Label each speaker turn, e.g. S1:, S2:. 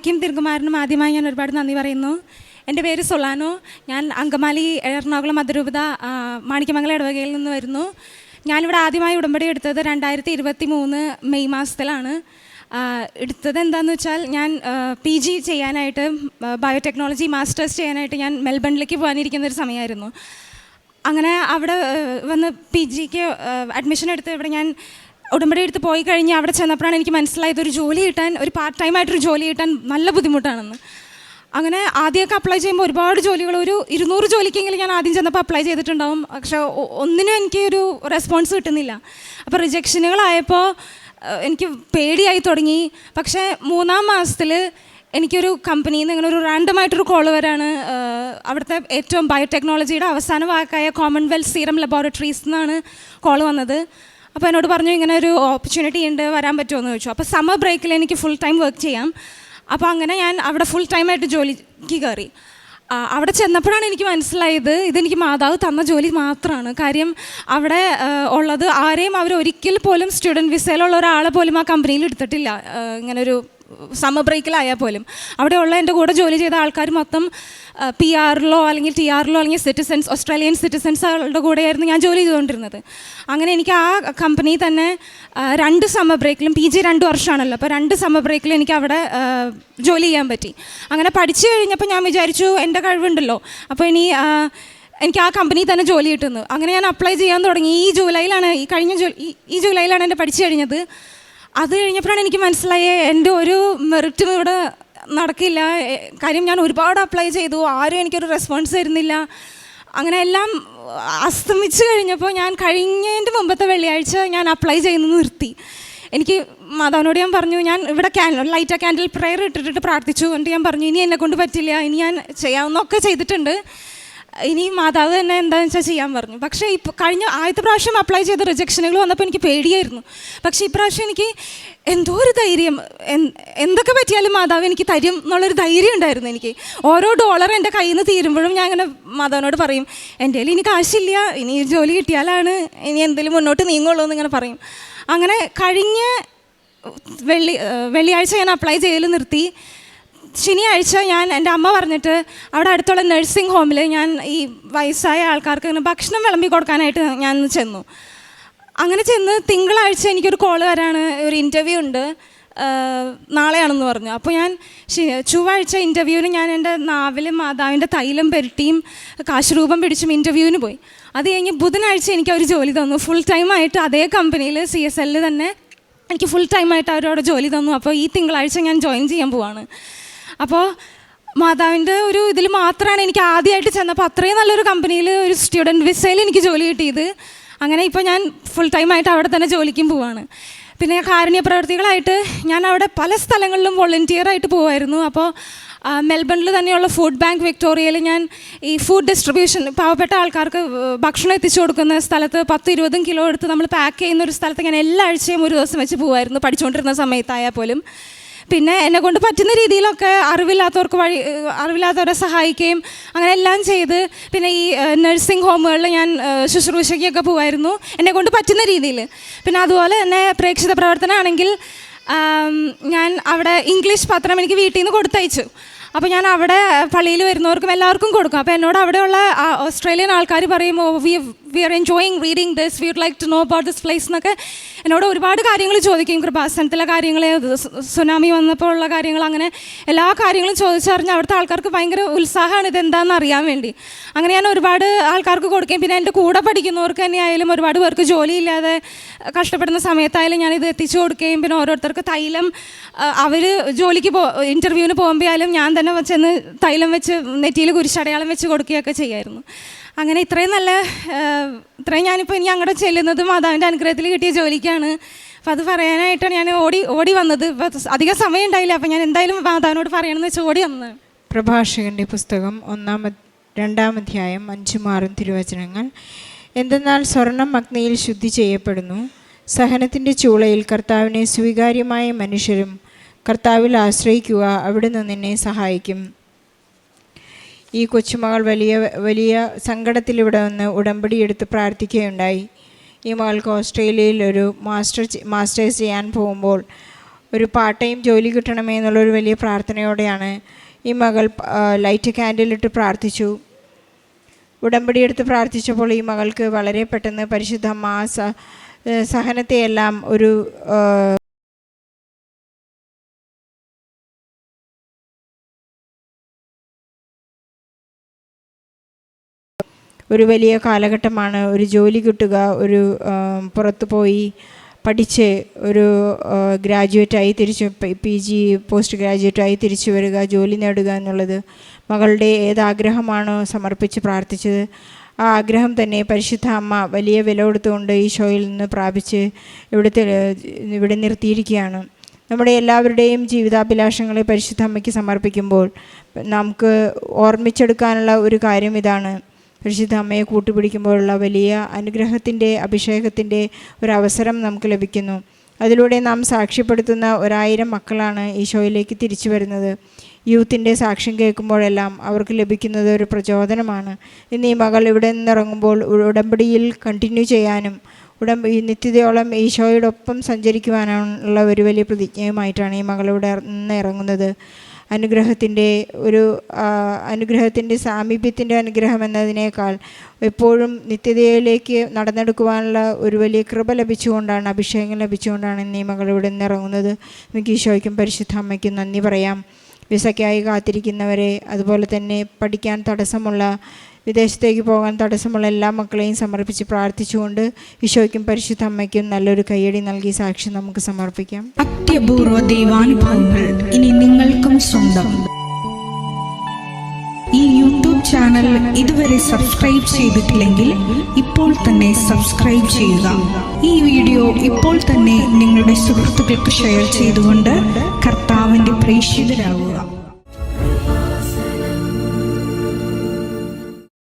S1: അമ്മയ്ക്കും തിരുകുമാരനും ആദ്യമായി ഞാൻ ഒരുപാട് നന്ദി പറയുന്നു. എന്റെ പേര് സൊളാനോ. ഞാൻ അങ്കമാലി എറണാകുളം മധുരൂപത മാണിക്യമംഗലം ഇടവകയിൽ നിന്ന് വരുന്നു. ഞാനിവിടെ ആദ്യമായി ഉടമ്പടി എടുത്തത് രണ്ടായിരത്തി ഇരുപത്തി മൂന്ന് മെയ് മാസത്തിലാണ്. എടുത്തത് എന്താണെന്ന് വെച്ചാൽ ഞാൻ പി ജി ചെയ്യാനായിട്ട് ബയോടെക്നോളജി മാസ്റ്റേഴ്സ് ചെയ്യാനായിട്ട് ഞാൻ മെൽബണിലേക്ക് പോകാനിരിക്കുന്ന ഒരു സമയമായിരുന്നു. അങ്ങനെ അവിടെ വന്ന് പി ജിക്ക് അഡ്മിഷൻ എടുത്ത് ഇവിടെ ഞാൻ ഉടമ്പടി എടുത്ത് പോയി കഴിഞ്ഞ് അവിടെ ചെന്നപ്പോഴാണ് എനിക്ക് മനസ്സിലായത് ഒരു ജോലി കിട്ടാൻ ഒരു പാർട്ട് ടൈം ആയിട്ടൊരു ജോലി കിട്ടാൻ നല്ല ബുദ്ധിമുട്ടാണെന്ന്. അങ്ങനെ ആദ്യമൊക്കെ അപ്ലൈ ചെയ്യുമ്പോൾ ഒരുപാട് ജോലികൾ ഒരു ഇരുന്നൂറ് ജോലിക്കെങ്കിലും ഞാൻ ആദ്യം ചെന്നപ്പോൾ അപ്ലൈ ചെയ്തിട്ടുണ്ടാവും. പക്ഷേ ഒന്നിനും എനിക്ക് ഒരു റെസ്പോൺസ് കിട്ടുന്നില്ല. അപ്പോൾ റിജക്ഷനുകളായപ്പോൾ എനിക്ക് പേടിയായി തുടങ്ങി. പക്ഷേ മൂന്നാം മാസത്തിൽ എനിക്കൊരു കമ്പനിയിൽ നിന്ന് ഇങ്ങനെ ഒരു റാൻഡമായിട്ടൊരു കോൾ വരാണ് അവിടുത്തെ ഏറ്റവും ബയോടെക്നോളജിയുടെ അവസാന വാക്കായ കോമൺവെൽത്ത് സീറം ലബോറട്ടറീസ് എന്നാണ് കോൾ വന്നത്. അപ്പോൾ എന്നോട് പറഞ്ഞു ഇങ്ങനെ ഒരു ഓപ്പർച്യൂണിറ്റി ഉണ്ട് വരാൻ പറ്റുമോ? എന്ന് ചോദിച്ചു. അപ്പോൾ സമ്മർ ബ്രേക്കിൽ എനിക്ക് ഫുൾ ടൈം വർക്ക് ചെയ്യാം. അപ്പോൾ അങ്ങനെ ഞാൻ അവിടെ ഫുൾ ടൈമായിട്ട് ജോലിക്ക് കയറി അവിടെ ചെന്നപ്പോഴാണ് എനിക്ക് മനസ്സിലായത് ഇതെനിക്ക് മാതാവ് തന്ന ജോലി മാത്രമാണ് കാര്യം അവിടെ ഉള്ളത് ആരെയും അവർ ഒരിക്കൽ പോലും സ്റ്റുഡന്റ് വിസയിലുള്ള ഒരാളെ പോലും ആ കമ്പനിയിൽ എടുത്തിട്ടില്ല. ഇങ്ങനൊരു സമ്മർ ബ്രേക്കിലായാൽ പോലും. അവിടെയുള്ള എന്റെ കൂടെ ജോലി ചെയ്ത ആൾക്കാർ മൊത്തം പി ആറിലോ അല്ലെങ്കിൽ ടി ആറിലോ അല്ലെങ്കിൽ സിറ്റിസൺസ് ഓസ്ട്രേലിയൻ സിറ്റിസൺസുകളുടെ കൂടെയായിരുന്നു ഞാൻ ജോലി ചെയ്തുകൊണ്ടിരുന്നത്. അങ്ങനെ എനിക്ക് ആ കമ്പനി തന്നെ രണ്ട് സമ്മർ ബ്രേക്കിലും പി ജി രണ്ട് വർഷമാണല്ലോ അപ്പോൾ രണ്ട് സമ്മർ ബ്രേക്കിലും എനിക്ക് അവിടെ ജോലി ചെയ്യാൻ പറ്റി. അങ്ങനെ പഠിച്ചു കഴിഞ്ഞപ്പോൾ ഞാൻ വിചാരിച്ചു എന്റെ കഴിവുണ്ടല്ലോ. അപ്പോൾ ഇനി എനിക്ക് ആ കമ്പനി തന്നെ ജോലി കിട്ടുന്നു. അങ്ങനെ ഞാൻ അപ്ലൈ ചെയ്യാൻ തുടങ്ങി. ഈ ജൂലൈയിലാണ് ഈ കഴിഞ്ഞ ഈ ജൂലൈയിലാണ് എന്റെ പഠിച്ചു കഴിഞ്ഞത്. അത് കഴിഞ്ഞപ്പോഴാണ് എനിക്ക് മനസ്സിലായേ എന്റെ ഒരു മെറിറ്റും ഇവിടെ നടക്കില്ല. കാര്യം ഞാൻ ഒരുപാട് അപ്ലൈ ചെയ്തു. ആരും എനിക്കൊരു റെസ്പോൺസ് തരുന്നില്ല. അങ്ങനെ എല്ലാം അസ്തമിച്ച് കഴിഞ്ഞപ്പോൾ ഞാൻ കഴിഞ്ഞതിന്റെ മുമ്പത്തെ വെള്ളിയാഴ്ച ഞാൻ അപ്ലൈ ചെയ്യുന്നത് നിർത്തി. എനിക്ക് മാതാവിനോട് ഞാൻ പറഞ്ഞു ഞാൻ ഇവിടെ ക്യാൻ ലൈറ്റ് ക്യാൻഡിൽ പ്രെയർ ഇട്ടിട്ട് പ്രാർത്ഥിച്ചു. എന്നിട്ട് ഞാൻ പറഞ്ഞു ഇനി എന്നെ കൊണ്ട് പറ്റില്ല. ഇനി ഞാൻ ചെയ്യാവുന്നൊക്കെ ചെയ്തിട്ടുണ്ട്. ഇനി മാതാവ് തന്നെ എന്താണെന്ന് വെച്ചാൽ ചെയ്യാൻ പറഞ്ഞു. പക്ഷേ ഇപ്പോൾ കഴിഞ്ഞ ആദ്യത്തെ പ്രാവശ്യം അപ്ലൈ ചെയ്ത റിജക്ഷനുകൾ വന്നപ്പോൾ എനിക്ക് പേടിയായിരുന്നു. പക്ഷേ ഇപ്രാവശ്യം എനിക്ക് എന്തോ ഒരു ധൈര്യം എന്തൊക്കെ പറ്റിയാലും മാതാവ് എനിക്ക് തരും എന്നുള്ളൊരു ധൈര്യം ഉണ്ടായിരുന്നു എനിക്ക്. ഓരോ ഡോളർ എന്റെ കയ്യിൽ നിന്ന് തീരുമ്പോഴും ഞാൻ അങ്ങനെ മാതാവിനോട് പറയും എന്റെ കയ്യിൽ ഇനി കാശില്ല ഇനി ജോലി കിട്ടിയാലാണ് ഇനി എന്തെങ്കിലും മുന്നോട്ട് നീങ്ങുള്ളൂ എന്നിങ്ങനെ പറയും. അങ്ങനെ കഴിഞ്ഞ വെള്ളി വെള്ളിയാഴ്ച ഞാൻ അപ്ലൈ ചെയ്യൽ നിർത്തി. ശനിയാഴ്ച ഞാൻ എന്റെ അമ്മ പറഞ്ഞിട്ട് അവിടെ അടുത്തുള്ള നഴ്സിംഗ് ഹോമിൽ ഞാൻ ഈ വയസ്സായ ആൾക്കാർക്ക് ഇങ്ങനെ ഭക്ഷണം വിളമ്പി കൊടുക്കാനായിട്ട് ഞാൻ ചെന്നു. അങ്ങനെ ചെന്ന് തിങ്കളാഴ്ച എനിക്കൊരു കോൾ വരാണ് ഒരു ഇന്റർവ്യൂ ഉണ്ട് നാളെയാണെന്ന് പറഞ്ഞു. അപ്പോൾ ഞാൻ ചൊവ്വാഴ്ച ഇന്റർവ്യൂവിന് ഞാൻ എന്റെ നാവിലും മാതാവിന്റെ തൈലം പെരട്ടിയും കാശുരൂപം പിടിച്ചും ഇന്റർവ്യൂവിന് പോയി. അത് കഴിഞ്ഞ് ബുധനാഴ്ച എനിക്ക് അവർ ജോലി തന്നു. ഫുൾ ടൈമായിട്ട് അതേ കമ്പനിയിൽ സി എസ് എല്ലിൽ തന്നെ എനിക്ക് ഫുൾ ടൈമായിട്ട് അവരോട് ജോലി തന്നു. അപ്പോൾ ഈ തിങ്കളാഴ്ച ഞാൻ ജോയിൻ ചെയ്യാൻ പോവാണ്. അപ്പോൾ മാതാവിന്റെ ഒരു ഇതിൽ മാത്രമാണ് എനിക്ക് ആദ്യമായിട്ട് ചെന്നപ്പോൾ അത്രയും നല്ലൊരു കമ്പനിയിൽ ഒരു സ്റ്റുഡന്റ് വിസയിൽ എനിക്ക് ജോലി കിട്ടിയത്. അങ്ങനെ ഇപ്പോൾ ഞാൻ ഫുൾ ടൈമായിട്ട് അവിടെ തന്നെ ജോലിക്കും പോവാണ്. പിന്നെ കാരുണ്യ പ്രവർത്തികളായിട്ട് ഞാൻ അവിടെ പല സ്ഥലങ്ങളിലും വോളണ്ടിയർ ആയിട്ട് പോകുമായിരുന്നു അപ്പോൾ മെൽബണിൽ തന്നെയുള്ള ഫുഡ് ബാങ്ക് വിക്ടോറിയയിൽ ഞാൻ ഈ ഫുഡ് ഡിസ്ട്രിബ്യൂഷൻ പാവപ്പെട്ട ആൾക്കാർക്ക് ഭക്ഷണം എത്തിച്ചു കൊടുക്കുന്ന സ്ഥലത്ത് പത്ത് ഇരുപതും കിലോ എടുത്ത് നമ്മൾ പാക്ക് ചെയ്യുന്ന ഒരു സ്ഥലത്ത് ഞാൻ എല്ലാ ആഴ്ചയും ഒരു ദിവസം വെച്ച് പോകുമായിരുന്നു പഠിച്ചുകൊണ്ടിരുന്ന സമയത്തായാൽ പോലും. പിന്നെ എന്നെ കൊണ്ട് പറ്റുന്ന രീതിയിലൊക്കെ അറിവില്ലാത്തവർക്ക് വഴി അറിവില്ലാത്തവരെ സഹായിക്കുകയും അങ്ങനെ എല്ലാം ചെയ്ത് പിന്നെ ഈ നഴ്സിംഗ് ഹോമുകളിൽ ഞാൻ ശുശ്രൂഷയ്ക്കൊക്കെ പോകുമായിരുന്നു എന്നെ കൊണ്ട് പറ്റുന്ന രീതിയിൽ. പിന്നെ അതുപോലെ തന്നെ പ്രേക്ഷിത പ്രവർത്തനമാണെങ്കിൽ ഞാൻ അവിടെ ഇംഗ്ലീഷ് പത്രം എനിക്ക് വീട്ടിൽ നിന്ന് കൊടുത്തയച്ചു. അപ്പോൾ ഞാൻ അവിടെ പള്ളിയിൽ വരുന്നവർക്കും എല്ലാവർക്കും കൊടുക്കും. അപ്പോൾ എന്നോട് അവിടെയുള്ള ഓസ്ട്രേലിയൻ ആൾക്കാർ പറയുമ്പോൾ "ഓ, we we are enjoying reading this we would like to know about this place എന്നൊക്കെ എന്നോട് ഒരുപാട് കാര്യങ്ങൾ ചോദിക്കും. കൃപാസനത്തിലെ കാര്യങ്ങൾ സുനാമി വന്നപ്പോൾ ഉള്ള കാര്യങ്ങൾ അങ്ങനെ എല്ലാ കാര്യങ്ങളും ചോദിച്ചറിഞ്ഞ് അവിടുത്തെ ആൾക്കാർക്ക് ഭയങ്കര ഉത്സാഹമാണ് ഇതെന്താണെന്ന് അറിയാൻ വേണ്ടി. അങ്ങനെ ഞാൻ ഒരുപാട് ആൾക്കാർക്ക് കൊടുക്കുകയും പിന്നെ എന്റെ കൂടെ പഠിക്കുന്നവർക്ക് തന്നെ ആയാലും ഒരുപാട് പേർക്ക് ജോലിയില്ലാതെ കഷ്ടപ്പെടുന്ന സമയത്തായാലും ഞാനിത് എത്തിച്ചു കൊടുക്കുകയും പിന്നെ ഓരോരുത്തർക്ക് തൈലം അവർ ജോലിക്ക് പോ ഇന്റർവ്യൂവിന് പോകുമ്പോഴായാലും ഞാൻ തന്നെ ചെന്ന് തൈലം വെച്ച് നെറ്റിയിൽ കുരിശടയാളം വെച്ച് കൊടുക്കുകയൊക്കെ ചെയ്യായിരുന്നു. അങ്ങനെ ഇത്രയും നല്ല ഇത്രയും ഞാനിപ്പോൾ ഇനി അങ്ങോട്ട് ചെല്ലുന്നത് മാതാവിന്റെ അനുഗ്രഹത്തിൽ കിട്ടിയ ജോലിക്കാണ്. അപ്പോൾ അത് പറയാനായിട്ടാണ് ഞാൻ ഓടി ഓടി വന്നത്. ഇപ്പോൾ അധികം സമയം ഉണ്ടായില്ല. അപ്പോൾ ഞാൻ എന്തായാലും മാതാവിനോട് പറയണമെന്ന് വെച്ച് ഓടി വന്നത്
S2: പ്രഭാഷകന്റെ പുസ്തകം ഒന്നാം രണ്ടാം അധ്യായം അഞ്ചും ആറും തിരുവചനങ്ങൾ. എന്തെന്നാൽ സ്വർണം അഗ്നിയിൽ ശുദ്ധി ചെയ്യപ്പെടുന്നു. സഹനത്തിന്റെ ചൂളയിൽ കർത്താവിനെ സ്വീകാര്യമായ മനുഷ്യരും കർത്താവിൽ ആശ്രയിക്കുക അവിടുന്ന് നിന്നെ സഹായിക്കും. ഈ കൊച്ചുമകൾ വലിയ വലിയ സങ്കടത്തിൽ ഇവിടെ വന്ന് ഉടമ്പടി എടുത്ത് പ്രാർത്ഥിക്കുകയുണ്ടായി. ഈ മകൾക്ക് ഓസ്ട്രേലിയയിൽ ഒരു മാസ്റ്റർ മാസ്റ്റേഴ്സ് ചെയ്യാൻ പോകുമ്പോൾ ഒരു പാർട്ട് ടൈം ജോലി കിട്ടണമേ എന്നുള്ളൊരു വലിയ പ്രാർത്ഥനയോടെയാണ് ഈ മകൾ ലൈറ്റ് ക്യാൻഡിലിട്ട് പ്രാർത്ഥിച്ചു. ഉടമ്പടി എടുത്ത് പ്രാർത്ഥിച്ചപ്പോൾ ഈ മകൾക്ക് വളരെ പെട്ടെന്ന് പരിശുദ്ധ മാസ സഹനത്തെയെല്ലാം ഒരു ഒരു വലിയ കാലഘട്ടമാണ്. ഒരു ജോലി കിട്ടുക ഒരു പുറത്തു പോയി പഠിച്ച് ഒരു ഗ്രാജുവേറ്റായി തിരിച്ച് പി ജി പോസ്റ്റ് ഗ്രാജുവേറ്റായി തിരിച്ചു വരിക ജോലി നേടുക എന്നുള്ളത് മകളുടെ ഏതാഗ്രഹമാണോ സമർപ്പിച്ച് പ്രാർത്ഥിച്ചത്. ആ ആഗ്രഹം തന്നെ പരിശുദ്ധ അമ്മ വലിയ വില കൊടുത്തുകൊണ്ട് ഷോയിൽ നിന്ന് പ്രാപിച്ച് ഇവിടുത്തെ ഇവിടെ നിർത്തിയിരിക്കുകയാണ്. നമ്മുടെ എല്ലാവരുടെയും ജീവിതാഭിലാഷങ്ങളെ പരിശുദ്ധ അമ്മയ്ക്ക് സമർപ്പിക്കുമ്പോൾ നമുക്ക് ഓർമ്മിച്ചെടുക്കാനുള്ള ഒരു കാര്യം ഇതാണ്. പരിശുദ്ധ അമ്മയെ കൂട്ടുപിടിക്കുമ്പോഴുള്ള വലിയ അനുഗ്രഹത്തിന്റെ അഭിഷേകത്തിന്റെ ഒരു അവസരം നമുക്ക് ലഭിക്കുന്നു. അതിലൂടെ നാം സാക്ഷ്യപ്പെടുത്തുന്ന ഒരായിരം മക്കളാണ് ഈശോയിലേക്ക് തിരിച്ചു വരുന്നത്. യൂത്തിന്റെ സാക്ഷ്യം കേൾക്കുമ്പോഴെല്ലാം അവർക്ക് ലഭിക്കുന്നത് ഒരു പ്രചോദനമാണ്. ഇന്ന് ഈ മകൾ ഇവിടെ നിന്നിറങ്ങുമ്പോൾ ഉടമ്പടിയിൽ കണ്ടിന്യൂ ചെയ്യാനും ഉടമ്പ നിത്യതയോളം ഈശോയോടൊപ്പം സഞ്ചരിക്കുവാനുള്ള ഒരു വലിയ പ്രതിജ്ഞയുമായിട്ടാണ് ഈ മകൾ ഇവിടെ നിന്ന് ഇറങ്ങുന്നത് അനുഗ്രഹത്തിന്റെ ഒരു അനുഗ്രഹത്തിന്റെ സാമീപ്യത്തിന്റെ അനുഗ്രഹം എന്നതിനേക്കാൾ എപ്പോഴും നിത്യതയിലേക്ക് നടന്നെടുക്കുവാനുള്ള ഒരു വലിയ കൃപ ലഭിച്ചുകൊണ്ടാണ് അഭിഷേകം ലഭിച്ചുകൊണ്ടാണ് മകൾ ഇവിടെ നിന്ന് ഇറങ്ങുന്നത് നമുക്ക് ഈശോയ്ക്കും പരിശുദ്ധ അമ്മയ്ക്കും നന്ദി പറയാം. വിസയ്ക്കായി കാത്തിരിക്കുന്നവരെ അതുപോലെ തന്നെ പഠിക്കാൻ തടസ്സമുള്ള വിദേശത്തേക്ക് പോകാൻ തടസ്സമുള്ള എല്ലാ മക്കളെയും സമർപ്പിച്ച് പ്രാർത്ഥിച്ചുകൊണ്ട് ഈശോയ്ക്കും പരിശുദ്ധ അമ്മയ്ക്കും നല്ലൊരു കയ്യടി നൽകി സാക്ഷി നമുക്ക് സമർപ്പിക്കാം.
S3: അത്യപൂർവ ദൈവാനുഭവങ്ങൾ ഇനി നിങ്ങൾക്കും സ്വന്തം. ഈ യൂട്യൂബ് ചാനൽ ഇതുവരെ സബ്സ്ക്രൈബ് ചെയ്തിട്ടില്ലെങ്കിൽ ഇപ്പോൾ തന്നെ സബ്സ്ക്രൈബ് ചെയ്യുക. ഈ വീഡിയോ ഇപ്പോൾ തന്നെ നിങ്ങളുടെ സുഹൃത്തുക്കൾക്ക് ഷെയർ ചെയ്തുകൊണ്ട് കർത്താവിന്റെ പ്രേക്ഷിതരാകുക